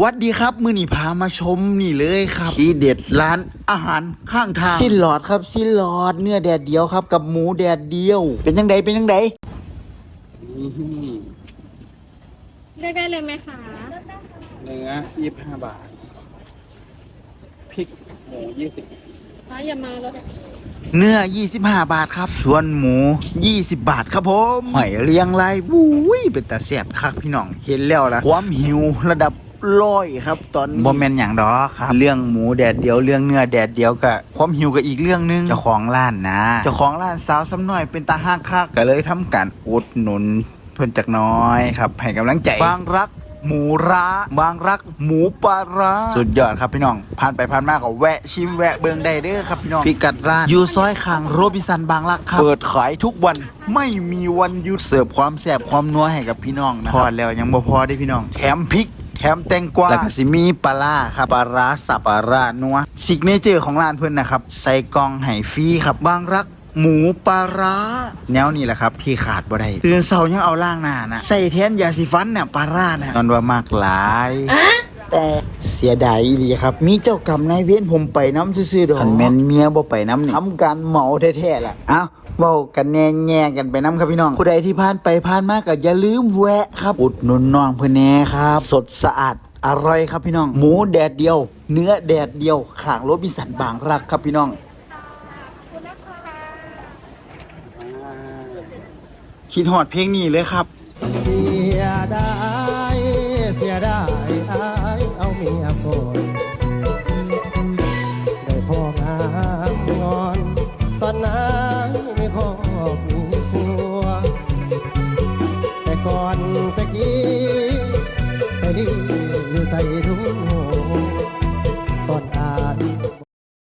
วัสดีครับ มือนี่พามาชมนี่เลยครับ ที่เด็ดร้านอาหารข้างทางสิ้นหลอดครับสิ้นหลอดเนื้อแดดเดียวครับ กับหมูแดดเดียว เป็นยังไงเป็นยังไงเลือกได้เลยไหมคะเนื้อยี่สิบห้าบาทพริกหมูยี่สิบร้านอย่ามาแล้วเนื้อ 25 บาทครับ ส่วนหมู 20 บาทครับผมหอยเรียงรายวุ้ยเป็นตาแซ่บคักพี่น้อง เห็นแล้วนะความหิวระดับ ร้อยครับ ตอนนี้บอมแมนอย่างดอครับ เรื่องหมูแดดเดียวเรื่องเนื้อแดดเดียวกับความหิวกับอีกเรื่องหนึงเจ้าของร้านนะเจ้าของร้านสาวซ้ำน้อยเป็นตาห้างคักก็เลยทำการอุดหนุนเพิ่นจักหน้อยครับให้กำลังใจบางรักหมูร้าบางรักหมูปลาร้าสุดยอดครับพี่น้องผ่านไปผ่านมาก็แวะชิมแวะเบิงได้เด้อครับพี่น้องพิกัดร้านอยู่ซอยคางโรบินสันบางรักครับเปิดขายทุกวันไม่มีวันหยุดเสิร์ฟความแซ่บความนัวให้กับพี่น้องนะครับพอแล้วยังบ่พอได้อพี่น้องแถมพริกแถ มแตงกวาแล้วก็สิมีปลาร้าครับปลาร้าสับปลาร้านัวซิกเนเจอร์ของร้านเพิ่นนะครับ ใส่กล่องไห้ฟรีครับบางรักหมูปลาร้าแนวนี้แหละครับ ที่ขาดบ่ได้ตื่นเช้ายังเอาล่างหน้านะใส่แทนยาสีฟันเนี่ยปลาร้าเนี่ยนอนว่ามากหลาย แต่เสียดายอีหลีครับ มีเจ้ากรรมนายเวรผมไปน้ำซื่อๆดอกคันแม่นเมียบ่ไปน้ำนี่ทำการเหมาแท้ๆล่ะเอ้าเว้ากันแน่แง่กันไปน้ำครับพี่น้อง ผู้ใดที่ผ่านไปผ่านมาก็อย่าลืมแวะครับ อุดหนุนน้องเพื่อนแน่ครับ สดสะอาดอร่อยครับพี่น้อง หมูแดดเดียว เนื้อแดดเดียวข้างรถบิสันบางรักครับพี่น้องคิดหอดเพลงนี้เลยครับ เสียดาย บ้านนาไม่คอกมีผัว แต่ก่อนตะกี้ไปดีใส่ทุ่ง